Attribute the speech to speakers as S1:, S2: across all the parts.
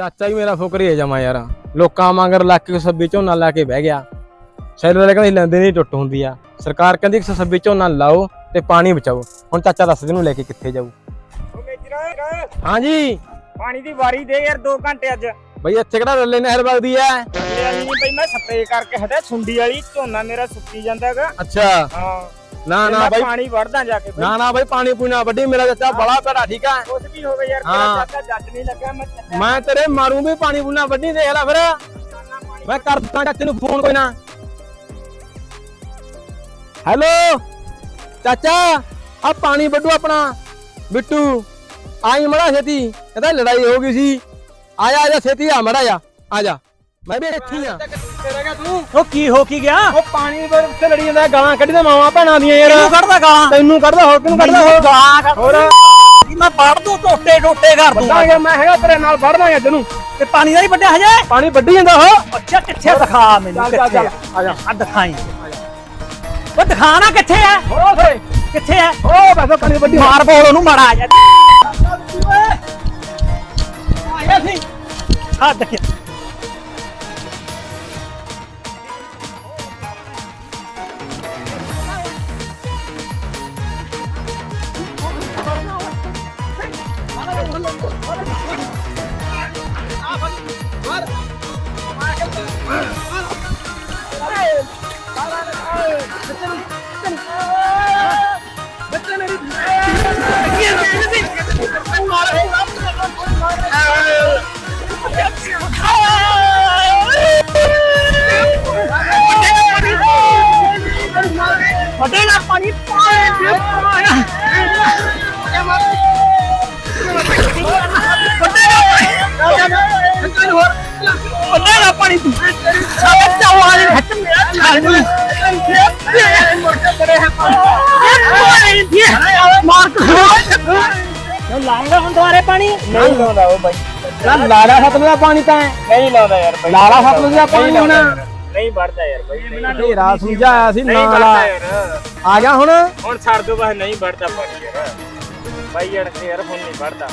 S1: ਚਾਚਾ ਹੀ ਮੇਰਾ ਫੁਕਰੀ ਹੈ ਜਮਾ ਯਾਰ। ਲੋਕਾਂ ਮੰਗਰ ਲੱਗ ਕੇ ਸੱਬੀ ਝੋਨਾ ਲਾ ਕੇ ਬਹਿ ਗਿਆ। ਸ਼ੈਲਰ ਵਾਲੇ ਕਹਿੰਦੇ ਲੈਂਦੇ ਨਹੀਂ ਟੁੱਟ ਹੁੰਦੀ ਆ। ਸਰਕਾਰ ਕਹਿੰਦੀ 126 ਝੋਨਾ ਲਾਓ ਤੇ ਪਾਣੀ ਬਚਾਓ। ਹੁਣ ਚਾਚਾ ਦੱਸ ਦੇ ਨੂੰ ਲੈ ਕੇ ਕਿੱਥੇ ਜਾਊ। ਹਾਂਜੀ।
S2: ਪਾਣੀ ਦੀ ਵਾਰੀ ਦੇ ਯਾਰ 2 ਘੰਟੇ ਅੱਜ।
S1: ਬਈ ਇੱਥੇ ਕਿਹੜਾ ਰੱਲੇ ਨਹਿਰ ਵਗਦੀ ਐ?
S2: ਨਹੀਂ ਬਈ ਮੈਂ ਸਪਰੇ ਕਰਕੇ ਹਟਿਆ। ਸੁੰਡੀ ਵਾਲੀ ਝੋਨਾ ਮੇਰਾ ਸੁੱਕੀ ਜਾਂਦਾਗਾ
S1: ਅੱਛਾ।
S2: ਹਾਂ।
S1: ਨਾ ਨਾ
S2: ਮੈਂ
S1: ਬਾਈ।
S2: ਪਾਣੀ ਵੜਦਾ ਜਾ ਕੇ
S1: ਨਾ ਨਾ ਬਾਈ ਪਾਣੀ ਪੂਣਾ ਵੱਡੀ ਮੇਰਾ ਚਾਚਾ ਬੜਾ ਭੜਾ ਠੀਕ ਆ?
S2: ਕੁਝ ਵੀ ਹੋਵੇ ਯਾਰ। ਮੇਰਾ ਚਾਚਾ ਜੱਟ ਨਹੀਂ ਲੱਗਾ ਮੈਂ
S1: ਮੈਂ ਤੇਰੇ ਮਾਰੂ ਵੀ ਪਾਣੀ ਪੂਣਾ ਵੱਡੀ ਦੇਖ ਲੈ ਫਿਰ। ਮੈਂ ਕਰਦਾ ਚਾਚੇ ਨੂੰ ਫੋਨ ਕੋਈ ਨਾ। ਹੈਲੋ ਚਾਚਾ ਆ ਪਾਣੀ ਵੱਡੂ ਆਪਣਾ। ਬਿੱਟੂ ਆਈ ਮੜਾ ਛੇਤੀ। ਇਹਦਾ ਲੜਾਈ ਹੋ ਗਈ ਸੀ। ਆ ਜਾ ਆ ਜਾ ਛੇਤੀ ਆ ਮੜਾ ਜਾ ਆ ਜਾ। ਮੈਂ ਵੀ ਇੱਥੇ ਹੀ ਆ ਤੂੰ?
S3: ਉਹ ਕੀ ਹੋ ਕੀ ਗਿਆ?
S1: ਉਹ ਪਾਣੀ ਪਰ ਉੱਤੇ ਲੜੀ ਜਾਂਦਾ ਗਾਲਾਂ ਕੱਢਦੇ ਮਾਵਾਂ ਭੈਣਾਂ ਦੀਆਂ ਯਾਰ।
S3: ਤੂੰ ਕੱਢਦਾ ਗਾਲਾਂ?
S1: ਤੈਨੂੰ ਕੱਢਦਾ ਹੋਰ ਕਿਹਨੂੰ ਕੱਢਦਾ ਹੋਰ
S3: ਗਾਲਾਂ
S1: ਹੋਰ।
S3: ਮੈਂ ਪੜ ਦੂੰ ਟੋਟੇ ਟੋਟੇ ਕਰ ਦੂੰ।
S1: ਵੱਡਾਂਗੇ ਮੈਂ ਹੈਗਾ ਤੇਰੇ ਨਾਲ ਲਾਂਗੇ ਅੱਜ ਨੂੰ।
S3: ਤੇ ਪਾਣੀ ਦਾ ਹੀ ਵੱਡਿਆ ਹਜੇ?
S1: ਪਾਣੀ ਵੱਢੀ ਜਾਂਦਾ ਉਹ।
S3: ਅੱਛਾ ਕਿੱਥੇ ਦਿਖਾ ਮੈਨੂੰ ਕਿੱਥੇ
S1: ਆ? ਜਾ।
S3: ਆ ਦਿਖਾਈ। ਉਹ ਦਿਖਾਣਾ ਕਿੱਥੇ ਹੈ
S1: ਹੋ ਓਏ
S3: ਕਿੱਥੇ ਹੈ
S1: ਓ ਬਸ ਪਾਣੀ ਵੱਢੀ
S3: ਮਾਰ ਬੋਲ ਉਹਨੂੰ ਮਾੜਾ ਆ ਜਾ ਆਇਆ ਸੀ। ਆ ਦੇਖਿਆ। ਵੱਡੇ ਨਾ ਪਾਣੀ। ਵੱਡੇ ਨਾ ਪਾਣੀ ਤੂੰ ਸਾਰੇ ਚਾਵਾਂ ਹੱਥ ਮੇਰਾ ਛਾਲ ਨੂੰ ਮਾਰ ਕੇ ਲਾਏਗਾ ਹੁਣ ਦੁਆਰੇ ਪਾਣੀ?
S2: ਨਹੀਂ ਲਾਉਂਦਾ ਉਹ ਬਾਈ।
S1: ਨਾ ਲਾਲਾ ਸਤਲੁਜ ਦਾ ਪਾਣੀ ਤਾਂ।
S2: ਨਹੀਂ ਲਾਉਂਦਾ ਯਾਰ ਬਾਈ।
S1: ਲਾਲਾ ਸਤਲੁਜ ਦਾ ਪਾਣੀ
S2: ਨਹੀਂ
S1: ਹੁਣ।
S2: ਨਹੀਂ ਵੜਦਾ ਯਾਰ ਬਾਈ। ਨਹੀਂ
S1: ਢੇਰਾ ਸਮਝਾਇਆ ਸੀ ਨਾ ਲਾ ਆ ਗਿਆ ਹੁਣ?
S2: ਹੁਣ ਛੱਡ ਦੋ ਬਸ ਨਹੀਂ ਵੜਦਾ ਪਾਣੀ ਯਾਰ। ਬਾਈ ਯਾਰ ਯਾਰ ਹੁਣ ਨਹੀਂ ਵੜਦਾ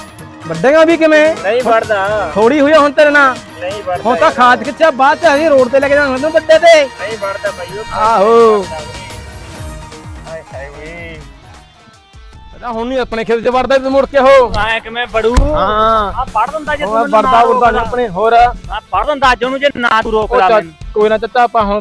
S1: ਵੱਡੇਗਾ ਵੀ ਕਿਵੇਂ?
S2: ਨਹੀਂ ਵੜਦਾ
S1: ਥੋੜੀ ਹੋਈ ਆ ਹੁਣ ਤੇਰੇ ਨਾਲ?
S2: ਨਹੀਂ ਵੜਦਾ
S1: ਹੁਣ ਤਾਂ। ਖਾਦ ਖਿੱਚਿਆ ਬਾਅਦ ਚ ਅਸੀਂ ਰੋਡ ਤੇ ਲੈ ਕੇ ਜਾਣਾ ਤੈਨੂੰ ਵੱਡੇ ਤੇ।
S2: ਨਹੀਂ ਵੜਦਾ ਬਾਈ ਉਹ
S1: ਆਹੋ।
S2: ਹਾਏ ਹਾਏ ਵੇ
S1: ਪਤਾ ਹੁਣ ਨਹੀਂ ਆਪਣੇ ਖੇਤ ਚ ਵੜਦਾ ਤੇ ਮੁੜ ਕੇ ਹੋ
S3: ਮੈਂ ਕਿਵੇਂ ਬੜੂ
S1: ਹਾਂ।
S3: ਆ ਪੜ ਦਿੰਦਾ ਜੇ
S1: ਉਹ ਵੜਦਾ ਵੜਦਾ ਆਪਣੇ ਹੋਰ।
S3: ਆ ਪੜ ਦਿੰਦਾ ਅੱਜ ਉਹਨੂੰ ਜੇ ਨਾ ਤੂੰ ਰੋਕ ਲਾ
S1: ਕੋਈ ਨਾ ਚੱਤਾ ਆਪਾਂ ਹੁਣ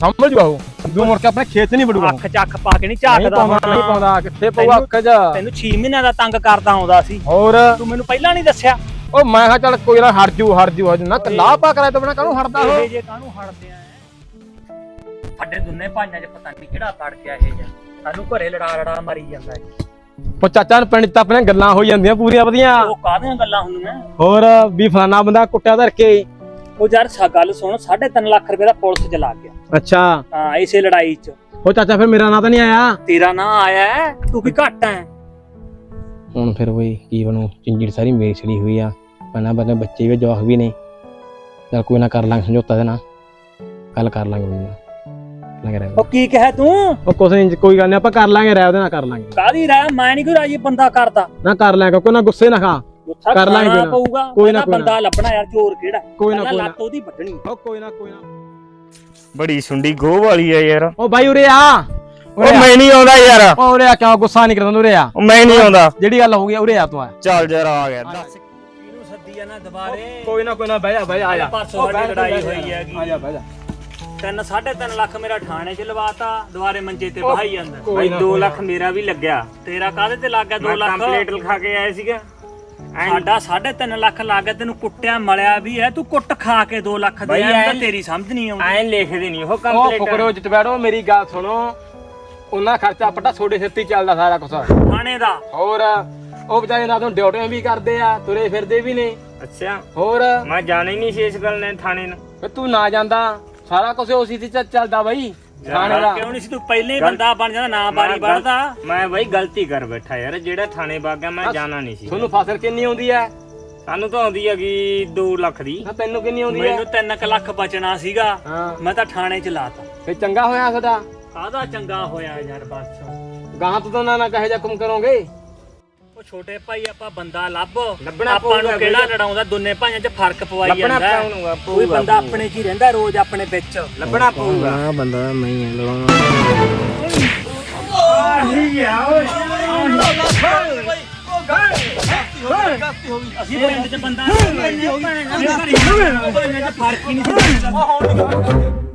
S1: ਸਮਝ ਜੂ ਆਓ ਦੂ ਮੁੜ ਕੇ ਆਪਣੇ ਖੇਤ ਨਹੀਂ ਵੜੂਗਾ।
S3: ਅੱਖ ਚੱਕ ਪਾ ਕੇ ਨਹੀਂ ਝਾਕਦਾ
S1: ਪਾਉਂਦਾ ਨਹੀਂ ਪਾਉਂਦਾ ਕਿੱਥੇ ਪਊ ਅੱਖ ਚ
S3: ਤੈਨੂੰ 6 ਮਹੀਨਿਆਂ ਦਾ ਤੰਗ ਕਰਦਾ ਆਉਂਦਾ ਸੀ।
S1: ਹੋਰ?
S3: ਤੂੰ ਮੈਨੂੰ ਪਹਿਲਾਂ ਨਹੀਂ ਦੱਸਿਆ।
S1: ਉਹ ਮੈਂ ਕਿਹਾ ਚੱਲ ਕੋਈ ਨਾ ਹਟ ਜੂ ਹਟ ਜੂ ਹਟ ਜੂ। ਨਾ ਕੱਲਾ ਪਾ ਕਰਾਇਆ ਤਾਂ ਬਣਾ ਕਾਹਨੂੰ ਹਟਦਾ
S3: ਇਹ ਜੇ ਕਾਹਨੂੰ ਹੜਦੇ ਆ ਸਾਡੇ ਦੁੰਨੇ ਭਾਈਆਂ 'ਚ ਪਤਾ ਨਹੀਂ ਕਿਹੜਾ ਤੜ ਗਿਆ ਇਹ ਜਿਹਾ। ਸਾਨੂੰ ਘਰੇ ਲੜਾ ਲੜਾ ਮਾਰੀ ਜਾਂਦਾ ਹੈ
S1: ਉਹ ਚਾਚਾ ਨੂੰ ਪਿੰਡ ਤਾਂ ਆਪਣੇ ਗੱਲਾਂ ਹੋ ਜਾਂਦੀਆਂ ਪੂਰੀਆਂ ਵਧੀਆਂ।
S3: ਉਹ ਕਾਹਦੀਆਂ ਗੱਲਾਂ ਹੁੰਦੀਆਂ?
S1: ਹੋਰ ਵੀ ਫਲਾਣਾ ਬੰਦਾ ਕੁੱਟਿਆ ਧਰ ਕੇ
S3: ਉਹ ਯਾਰ ਸਾ ਗੱਲ ਸੁਣ 3.5 ਲੱਖ ਰੁਪਏ ਦਾ ਪੁਲਿਸ ਚ ਲੱਗ ਗਿਆ।
S1: ਅੱਛਾ।
S3: ਹਾਂ ਇਸੇ ਲੜਾਈ 'ਚ।
S1: ਉਹ ਚਾਚਾ ਫਿਰ ਮੇਰਾ ਨਾਂ ਤਾਂ ਨਹੀਂ ਆਇਆ?
S3: ਤੇਰਾ ਨਾਂ ਆਇਆ ਹੈ, ਤੂੰ ਕੀ ਘੱਟ ਹੈ।
S1: ਹੁਣ ਫਿਰ ਬਈ ਕੀ ਬਣੂ ਚਿੰਜੜ ਸਾਰੀ ਮੇਰੀ ਛੜੀ ਹੋਈ ਆ। ਪਹਿਲਾਂ ਬੰਦੇ ਬੱਚੇ ਵੀ ਜਵਾਕ ਵੀ ਨੇ। ਚੱਲ ਕੋਈ ਨਾ ਕਰ ਲਾਂਗੇ ਸਮਝੌਤਾ ਦੇ ਨਾਲ ਕੱਲ ਕਰ ਲਾਂਗੇ ਕੋਈ ਨਾ ਲੱਗ ਰਿਹਾ
S3: ਉਹ ਕੀ ਕਹੇ ਤੂੰ?
S1: ਉਹ ਕੁਛ ਨਹੀਂ ਕੋਈ ਗੱਲ ਨਹੀਂ ਆਪਾਂ ਕਰ ਲਾਂਗੇ ਰਹਿ ਉਹਦੇ ਨਾਲ ਕਰ ਲਾਂਗੇ।
S3: ਕਾਦੀ ਰਹਿ? ਮੈਂ ਨਹੀਂ ਕੋਈ ਰਾਜੀ ਬੰਦਾ ਕਰਦਾ।
S1: ਨਾ ਕਰ ਲਾਂਗੇ ਕੋਈ ਨਾ ਗੁੱਸੇ ਨਾ ਖਾ। ਕਰ ਲਾਂਗੇ ਕੋਈ ਨਾ।
S3: ਪਊਗਾ।
S1: ਕੋਈ ਨਾ,
S3: ਪਹਿਲਾਂ
S1: ਕੋਈ ਨਾ।
S3: ਬੰਦਾ ਲੱਭਣਾ ਯਾਰ ਚੋਰ ਕਿਹੜਾ?
S1: ਕੋਈ ਨਾ
S3: ਪਹਿਲਾਂ
S1: ਕੋਈ ਨਾ।
S3: ਲੱਤ ਉਹਦੀ ਵੱਢਣੀ।
S1: ਉਹ ਕੋਈ ਨਾ ਕੋਈ ਨਾ।
S2: ਬੜੀ ਸੁੰਡੀ ਗੋਹ ਵਾਲੀ ਆ ਯਾਰ।
S1: ਉਹ ਬਾਈ ਉਰੇ ਆ।
S2: ਉਹ ਮੈਂ ਨਹੀਂ ਆਉਂਦਾ ਯਾਰ।
S1: ਉਹ ਉਰੇ ਆ ਕਿਉਂ ਗੁੱਸਾ ਨਹੀਂ ਕਰਦਾ ਉਰੇ ਆ।
S2: ਉਹ ਮੈਂ ਨਹੀਂ ਆਉਂਦਾ।
S1: ਜਿਹੜੀ ਗੱਲ ਹੋ ਗਈ ਉਰੇ ਆ ਤੂੰ ਆ।
S2: ਚੱਲ ਜਰਾ ਆ ਗਿਆ। ਦੱਸ।
S3: ਇਹਨੂੰ ਸੱਦੀ ਆ ਨਾ ਦੁਬਾਰੇ?
S1: ਕੋਈ ਨਾ ਕੋਈ ਨਾ ਬਹਿ ਜਾ ਬਹਿ ਜਾ ਆ ਜਾ।
S3: ਪਰਸੋਂ ਸਾਡੀ ਲੜਾਈ ਹੋਈ ਹੈਗੀ।
S1: ਆ ਜਾ ਬਹਿ ਜਾ।
S3: ਤਿੰਨ ਸਾਢੇ ਤਿੰਨ ਲੱਖ ਮੇਰਾ ਥਾਣੇ 'ਚ ਲਵਾਤਾ ਦੁਬਾਰੇ ਮੰਜੇ ਤੇ
S1: ਉਹ
S3: ਬਹਾਈ ਜਾਂਦਾ।
S1: ਕੋਈ
S2: ਬਾਈ
S1: ਨਾ,
S2: 2
S1: ਕੋਈ
S2: ਲੱਖ ਮੇਰਾ ਵੀ ਲੱਗਿਆ।
S3: ਤੇਰਾ ਕਾਹਦੇ ਤੇ ਲੱਗ ਗਿਆ? 2
S2: ਮੈਂ
S3: ਲੱਖ?
S2: ਕੰਪਲੀਟ ਲਿਖਾ ਕੇ ਆਇਆ ਸੀਗਾ।
S3: ਸਾਡਾ ਸਾਢੇ ਤਿੰਨ ਲੱਖ ਲੱਗ ਗਿਆ ਤੈਨੂੰ ਕੁੱਟਿਆ ਮਲਿਆ ਵੀ ਹੈ ਤੂੰ ਕੁੱਟ ਖਾ ਕੇ 2 ਲੱਖ ਦੇ
S2: ਬਾਈ
S3: ਆਇਆ ਤਾਂ
S2: ਐਂ-
S3: ਤੇਰੀ ਸਮਝ ਨਹੀਂ ਆਉਂਦੀ।
S2: ਐਂ ਲਿਖਦੇ ਨਹੀਂ ਉਹ
S1: ਉਹ
S2: ਕੰਪਲੀਟ
S1: ਫੁਕਰੋ ਜਿੱਤ ਬੈਠੋ ਮੇਰੀ ਗੱਲ ਸੁਣੋ। ਉਹਨਾਂ ਖਰਚਾ ਪੱਟਾ ਛੋੜੇ ਸਿਰ ਤੇ ਹੀ ਚੱਲਦਾ ਸਾਰਾ ਕੁਝ
S3: ਥਾਣੇ ਦਾ।
S1: ਹੋਰ ਉਹ ਵਿਚਾਰੇ ਨਾ ਤੋਂ ਡਿਊਟੀਆਂ ਵੀ ਕਰਦੇ ਆ ਤੁਰੇ ਫਿਰਦੇ ਵੀ ਨੇ।
S2: ਅੱਛਾ।
S1: ਹੋਰ?
S2: ਮੈਂ ਜਾਣਾ ਹੀ ਨਹੀਂ ਸੀ ਇਸ ਗੱਲ ਨੇ ਥਾਣੇ ਨੂੰ।
S1: ਫਿਰ ਤੂੰ ਨਾ ਜਾਂਦਾ ਸਾਰਾ ਕੁਝ ਉਸੇ ਤੇ ਚੱਲ- ਚੱਲਦਾ ਬਾਈ। ਥਾਣੇ ਦਾ।
S3: ਕਿਉਂ ਨਹੀਂ ਸੀ? ਤੂੰ ਪਹਿਲਾਂ ਹੀ ਬੰਦਾ ਬਣ ਜਾਂਦਾ ਨਾ ਬਾਰੀ ਬਣਦਾ
S2: ਮੈਂ ਬਈ ਗਲਤੀ ਕਰ ਬੈਠਾ ਯਾਰ ਜਿਹੜਾ ਥਾਣੇ ਗਿਆ ਮੈਂ। ਜਾਣਾ ਨਹੀਂ ਸੀ।
S1: ਤੁਹਾਨੂੰ ਫਸਲ ਕਿੰਨੀ ਆਉਂਦੀ ਹੈ?
S2: ਸਾਨੂੰ ਤਾਂ ਆਉਂਦੀ ਹੈਗੀ 2 ਲੱਖ ਦੀ।
S1: ਨਾ ਤੈਨੂੰ ਕਿੰਨੀ ਆਉਂਦੀ ਹੈ?
S3: ਮੈਨੂੰ 3 ਲੱਖ ਬਚਣਾ ਸੀਗਾ।
S1: ਹਾਂ।
S3: ਮੈਂ ਤਾਂ ਥਾਣੇ 'ਚ ਲਾਤਾ
S1: ਫਿਰ ਚੰਗਾ ਹੋਇਆ ਸਾਡਾ?
S3: ਕਾਹਦਾ ਚੰਗਾ ਹੋਇਆ ਯਾਰ ਬਸ।
S1: ਗਾਹਾਂ ਤੋਂ ਤਾਂ ਨਾ ਕਹੇ ਜਾ ਕੰਮ ਕਰੋਗੇ।
S3: ਉਹ ਛੋਟੇ ਭਾਈ ਆਪਾਂ ਬੰਦਾ ਲੱਭ।
S2: ਲੱਭਣਾ
S3: ਆਪਾਂ
S2: ਪਊਗਾ
S3: ਨੂੰ ਕਿਹੜਾ
S2: ਵੀਰੇ।
S3: ਲੜਾਉਂਦਾ? ਦੋਨੇ ਭਾਈਆਂ 'ਚ ਫ਼ਰਕ ਪਵਾਈ
S2: ਲੱਭਣਾ
S3: ਜਾਂਦਾ।
S2: ਪਊਗਾ,
S3: ਕੋਈ
S2: ਪਊਗਾ,
S3: ਬੰਦਾ
S2: ਪਊਗਾ।
S3: ਆਪਣੇ 'ਚ ਹੀ ਰਹਿੰਦਾ ਰੋਜ਼ ਆਪਣੇ ਵਿੱਚ।
S2: ਲੱਭਣਾ ਪਊਗਾ।
S1: ਆ ਬੰਦਾ ਮੈਂ ਹੀ ਲਵਾਉਣਾ
S3: ਅਸੀਂ ਪਿੰਡ 'ਚ ਬੰਦਾ ਨਹੀਂ ਹੋ ਗਈ ਫ਼ਰਕ ਹੀ ਨਹੀਂ